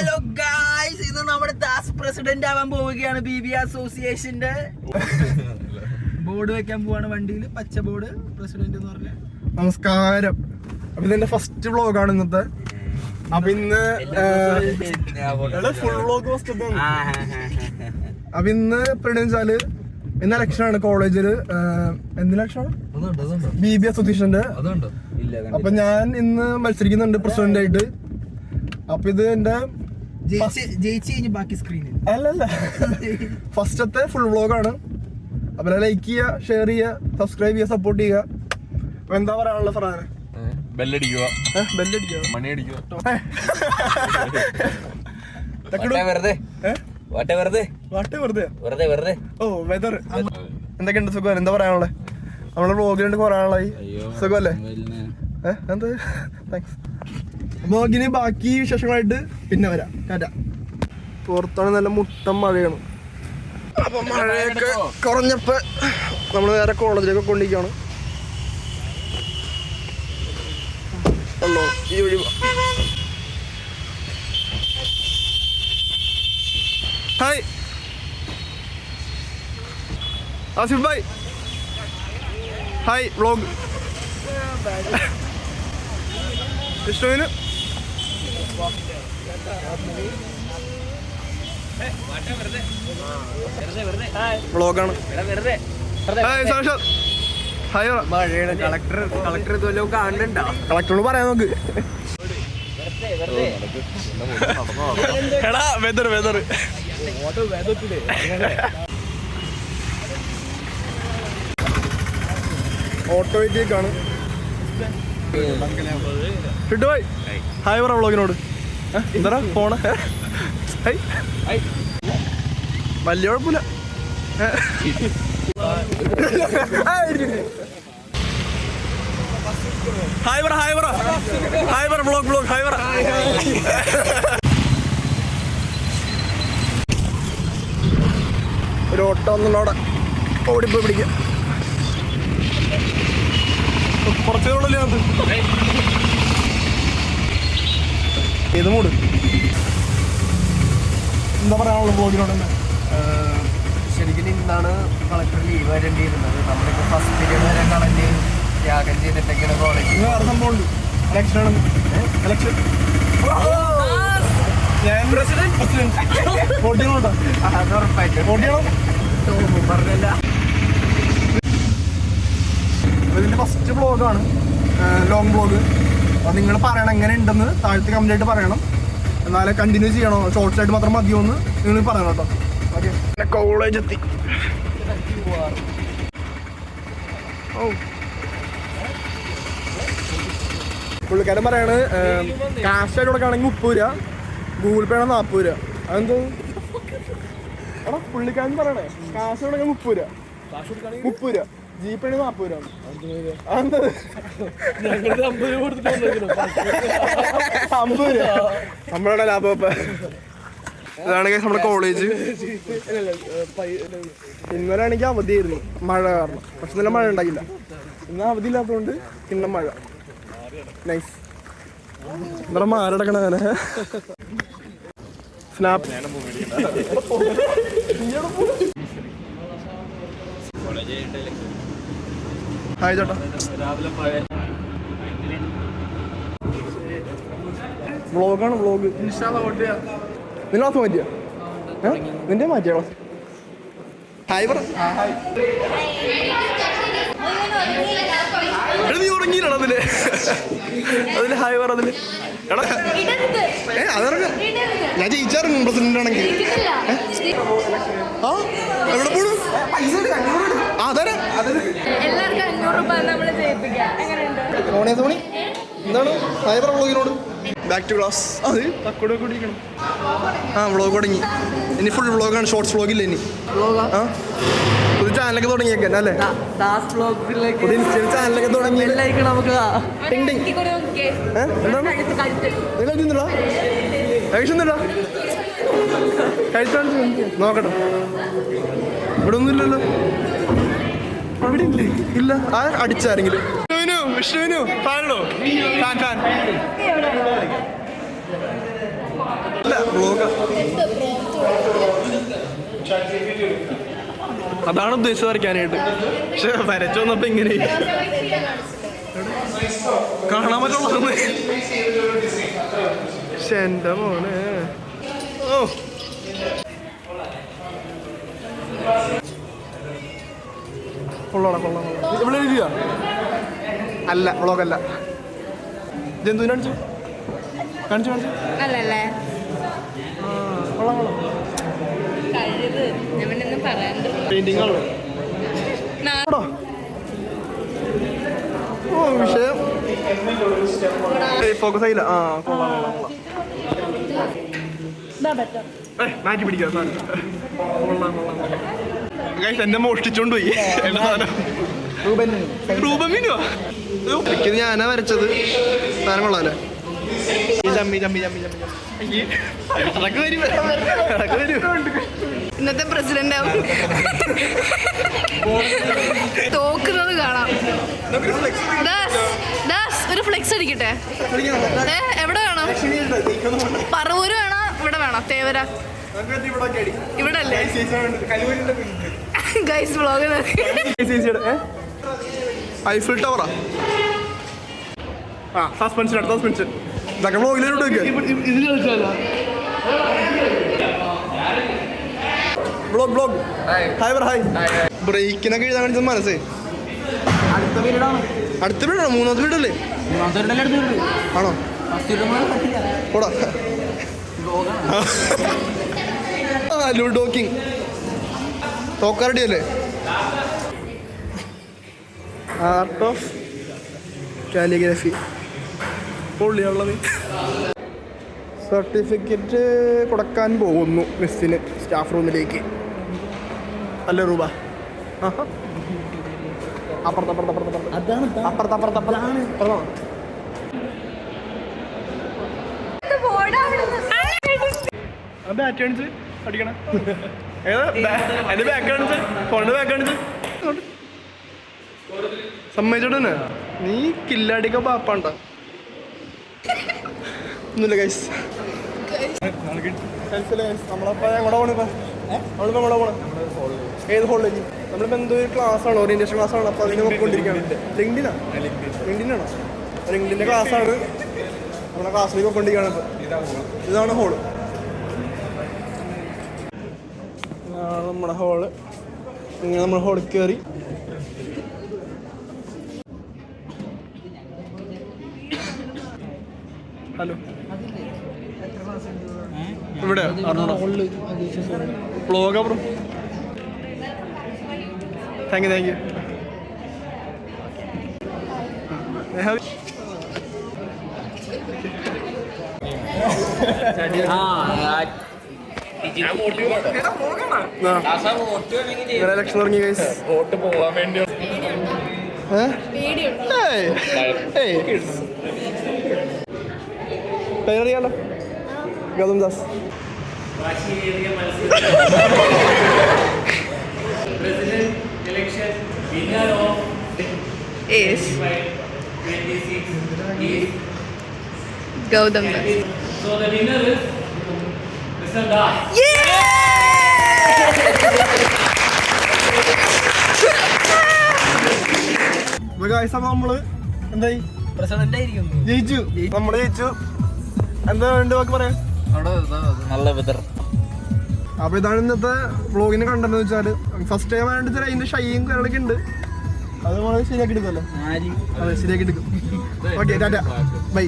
Hello guys ഇന്ന് നമ്മുടെ Das president ആവാൻ പോവുകയാണ് ബി ബി അസോസിയേഷന്റെ. ബോർഡ് വെക്കാൻ പോവാണ് വണ്ടിയിൽ പച്ച ബോർഡ് പ്രസിഡന്റ് എന്ന് പറഞ്ഞ. നമസ്കാരം. അപ്പൊ ഇതെന്റെ ഫസ്റ്റ് വ്ളോഗാണ് ഇന്നത്തെ. അപ്പൊ ഇന്ന് ഫുൾ വ്ളോഗ് ഫസ്റ്റ് അപ്പൊ ഇന്ന് പ്രണയിച്ചാൽ വെച്ചാൽ ഇന്ന് ഇലക്ഷൻ ആണ്. കോളേജിൽ എന്ത് ഇലക്ഷൻ ബി ബി അസോസിയേഷന്റെ. അപ്പൊ ഞാൻ ഇന്ന് മത്സരിക്കുന്നുണ്ട് പ്രസിഡന്റ് ആയിട്ട് അപ്പൊ ഇത് എന്റെ ജയിച്ച് കഴിഞ്ഞ് ബാക്കി സ്ക്രീനിൽ അല്ലല്ല. ഫസ്റ്റത്തെ ഫുൾ വ്ളോഗാണ് അവരെ ലൈക്ക് ചെയ്യുക ഷെയർ ചെയ്യുക സബ്സ്ക്രൈബ് ചെയ്യുക സപ്പോർട്ട് ചെയ്യുക. അപ്പൊ എന്താ പറയാനുള്ള സാധനം ബെല്ലടിക്കുക. ബെല്ലടിക്കുക. മണിയടിക്കുക. വെറുതെ. വാട്ടെ വെറുതെ. വാട്ടെ വെറുതെ. വെറുതെ വെറുതെ. ഓ വെതർ എന്തൊക്കെയുണ്ട് സുഖം? എന്താ പറയാനുള്ളത് നമ്മളെ വ്ളോഗിലുണ്ട് കുറെ ആളായി. സുഖമല്ലേ? ഏഹ് എന്ത്? താങ്ക്സ് വ്ളോഗിന് ബാക്കി വിശേഷങ്ങളായിട്ട് പിന്നെ വരാം. ടാറ്റ. പുറത്താണ് നല്ല മുട്ടം മഴയാണ്. അപ്പൊ മഴയൊക്കെ കുറഞ്ഞപ്പോ നമ്മൾ നേരെ കോളേജിലേക്ക് കൊണ്ടിരിക്കണം അല്ലോ ഈ വഴി വാ. Hi. Asif bhai. Hi vlog. വിഷ്ണുവിന്. വ്ളോഗാണ് കളക്ടർ കളക്ടർ ഇതുവല്ലോ കാണുന്നുണ്ടോ? കളക്ടറോട് പറയാൻ നോക്ക് എടാ വെതർ വെതർ ഓട്ടോയിലേക്കാണ് ഹിട്ട് പോയി. ഹായ് പറ വ്ളോഗിനോട് എന്താ ഫോണ് വലിയ കുഴപ്പമില്ല. ബ്ലോഗ് ബ്ലോഗ് ഒരു ഓട്ടോ ഒന്നുള്ളവിടെ ഓടിപ്പോയി പിടിക്കാം. കുറച്ചുകൂടെ അത്? ഏത് മൂടും എന്താ പറയാനുള്ള ബ്ലോഗിനോട് ശരിക്കും ഇന്നാണ് കളക്ടർ ലീവ് വരേണ്ടിയിരുന്നത് നമ്മളിപ്പോൾ ഫസ്റ്റ് പീരീഡ് വരെ കളഞ്ഞ് ത്യാഗം ചെയ്തിട്ടൊക്കെയാണ് കോളേജ് വേറെ സംഭവമുണ്ട് ഇലക്ഷൻ ഞാൻ പ്രസിഡന്റ് പ്രസിഡന്റ് വോട്ട് ചെയ്യണോട്ടോ അത് ഉറപ്പായിട്ടും. വോട്ട് ചെയ്യണം. പറഞ്ഞല്ല. അപ്പൊ ഇതിന്റെ ഫസ്റ്റ് ബ്ലോഗാണ് ലോങ് വ്ളോഗ് അപ്പോൾ നിങ്ങൾ പറയണം എങ്ങനെ ഉണ്ടെന്ന് താഴത്തെ കമന്റ് ആയിട്ട് പറയണം. എന്നാലേ കണ്ടിന്യൂ ചെയ്യണോ? ഷോർട്സ് ആയിട്ട് മാത്രം മതിയോ എന്ന് നിങ്ങൾ പറയണം കേട്ടോ. ഓക്കെ കോളേജ് എത്തി. ഓ. പുള്ളിക്കാരൻ പറയാണ് കാശ് ആയിട്ട് കൊടുക്കുകയാണെങ്കിൽ മുപ്പത് രൂപ ഗൂഗിൾ പേ ആണെങ്കിൽ നാൽപ്പത് രൂപ. അതെന്തോ? എടാ പുള്ളിക്കാരൻ പറയണേ കാശ് കൊടുക്കാൻ മുപ്പത് രൂപ. മുപ്പത് രൂപ. ജി പേ ആണെങ്കിൽ നാൽപ്പത് രൂപ അതെന്താ അമ്പത് രൂപ. നമ്മളുടെ ലാഭം ഇതാണ് guys നമ്മുടെ കോളേജ് ഇന്നലെ ആണെങ്കിൽ അവധിയായിരുന്നു. മഴ കാരണം. പക്ഷെ ഇന്നലെ മഴ ഉണ്ടായില്ല. ഇന്ന് അവധി ഇല്ലാത്തതുകൊണ്ട് ഇന്ന മഴ. നൈസ് ഇവിടെ മാരടക്കണ അങ്ങനെ. സ്നാപ്പ് ഹായ് ചേട്ടാ. വ്ളോഗാണ് വ്ളോഗ്. നിന്റെ ക്ലാസ് മാറ്റിയ? നിന്റെ മാറ്റിയ ക്ലാസ്? ഹായ് പറ. നീ ഉറങ്ങിയില്ലടാ അതിൽ. അതിൽ ഹായ് പറ അതിൽ. എടാ. ഏ അതിറങ്ങ ഞാൻ ജയിച്ചാറുണ്ട് പ്രസിഡന്റ് ആണെങ്കിൽ ആ എവിടെ പോണു? എങ്ങനെയുണ്ട് തോണി സോണി എന്താണ്? ഫൈബർ വ്ളോഗിനോട് ബാക്ക് ടു ക്ലാസ് അത്. തക്കോടെ കൂടിയിരിക്കണം ആ വ്ളോഗ് തുടങ്ങി. ഇനി ഫുൾ വ്ളോഗാണ് ഷോർട്സ് വ്ളോഗില്ല ഇനി? ആ? ഒരു ചാനലൊക്കെ തുടങ്ങിയേക്കാൻ അല്ലേ? ചാനലൊക്കെ തുടങ്ങി. നമുക്ക് നോക്കട്ടെ. ഇവിടെ ഒന്നുമില്ലല്ലോ അവിടെ ഇല്ലേ? ഇല്ല. ആ അടിച്ചാരെങ്കിലും. വിഷ്ണുവിനു വിഷ്ണുവിനു. ഫാനോ ഫാൻ ഫാൻ. അതാണ് ഉദ്ദേശിച്ചത് വരയ്ക്കാനായിട്ട്. പക്ഷെ വരച്ചു വന്നപ്പോ ഇങ്ങനെ. കാണാൻ പറ്റുള്ളൂ പക്ഷെ എന്റെ മോനെ. ഓ. കൊള്ളാടാ കൊള്ളാം കൊള്ളാം. ഇവിടെ എഴുതിയ? അല്ല വ്ളോഗല്ല. ജന്തുവിനെ കാണിച്ചു? കാണിച്ചു കാണിച്ചു? അല്ലല്ലേ. കൊള്ളാം കൊള്ളാം. ഓ വിഷയം. ഫോക്കസ് ആയില്ല. ആ കൊള്ളാം കൊള്ളാം കൊള്ളാം. മാറ്റി പിടിക്കാം സാധനം. കൊള്ളാം കൊള്ളാം ഗൈസ് എന്നെ മോഷ്ടിച്ചോണ്ട് പോയി. എന്റെ സാധനം. മീനോ ഇത് ഞാനാ വരച്ചത്. സാധനം കൊള്ളാല്ലേ ഇന്നത്തെ പ്രസിഡന്റ് തോക്കുന്നത് കാണാം. ഒരു ഫ്ലെക്സ് അടിക്കട്ടെ? ഏ എവിടെ വേണം? പറവൂര് വേണോ? ഇവിടെ വേണോ? തേവര. ഇവിടെ അല്ലേ ഗൈസ് വ്ളോഗ് ഐഫിൽ ടവറാ ആ? സസ്പെൻഷൻ അടുത്ത സസ്പെൻഷൻ ഇതൊക്കെ വ്ളോഗിലോട്ട് blog blog hi hi hi ബ്രേക്കിനൊക്കെ എഴുതാൻ കാണിച്ചത് മനസ്സേ അടുത്ത വീടാണോ മൂന്നാമത്തെ വീടല്ലേ ആണോ? പോടാ. ലൂഡോക്കിങ് തോക്കാരടി അല്ലേ? ആർട്ട് ഓഫ് കാലിഗ്രഫി പൊള്ളിയുള്ളത്. സർട്ടിഫിക്കറ്റ് കൊടുക്കാൻ പോകുന്നു മിസ്സിന് സ്റ്റാഫ് റൂമിലേക്ക് അല്ല രൂപ. അപ്പുറത്ത് അപ്പുറത്ത് അപ്പുറത്ത് അപ്പുറത്ത്. അതാണ് അപ്പുറത്ത് അപ്പുറത്ത് അപ്പുറത്ത്. അപ്പുറത്താണോ? ആ ബാറ്റ് കാണിച്ച്. അടിക്കണം. ഏതാ? അതിന്റെ ബാക്ക് കാണിച്ച്. ഫോണിന്റെ ബാക്ക് കാണിച്ച്. സമ്മതിച്ചോട്ടെ നീ കില്ലടിക്ക പാപ്പണ്ട. ഒന്നുമില്ല ഗൈസ് നമ്മളപ്പോ എങ്ങോട്ടാ പോണേ ഇപ്പൊ? നമ്മളിപ്പോ എങ്ങോട്ടാ പോണേ? ഏത് ഹോളിലേക്ക് നമ്മളിപ്പോ എന്തോ ഒരു ക്ലാസ് ആണ് ഓറിയന്റേഷൻ ക്ലാസ് ആണ് അപ്പൊ അതിന് നോക്കിക്കൊണ്ടിരിക്കുകയാണ് ലിങ്ക്ഡിനാ ലിങ്ക്ഡിനാണോ ലിങ്ക്ഡിന്റെ ക്ലാസ് ആണ്. നമ്മളെ ക്ലാസ്സിലേക്ക് പോയിക്കൊണ്ടിരിക്കുകയാണ് ഇപ്പൊ. ഇതാണ് ഹോൾ നമ്മുടെ ഹോൾ ഇങ്ങനെ നമ്മൾ ഹോളിൽ കയറി ഹലോ. ഇവിടെ ബ്ലോഗ് അപ്പുറം thank you thank you election തുടങ്ങി വോട്ട് പോവാൻ വേണ്ടി. പേരറിയാലോ Gautam Das. Gautam So the winner is Mr. Das. നമ്മൾ എന്തായി? പ്രസിഡന്റ് ആയിരിക്കും ജയിച്ചു. നമ്മൾ ജയിച്ചു. എന്താ വേണ്ട വാക്ക് പറയാം. നല്ല വെതർ അപ്പൊ ഇതാണ് ഇന്നത്തെ വ്ളോഗിന് കണ്ടെന്ന് വെച്ചാൽ. ഫസ്റ്റ് ടൈം ആയതുകൊണ്ട് ചില അതിന്റെ ഷൈയും കാര്യങ്ങളൊക്കെ ഉണ്ട്. അത് വളരെ ശരിയാക്കി എടുക്കുമല്ലോ അതെ ശരിയാക്കി എടുക്കും. ഓക്കെ ടാറ്റ. ബൈ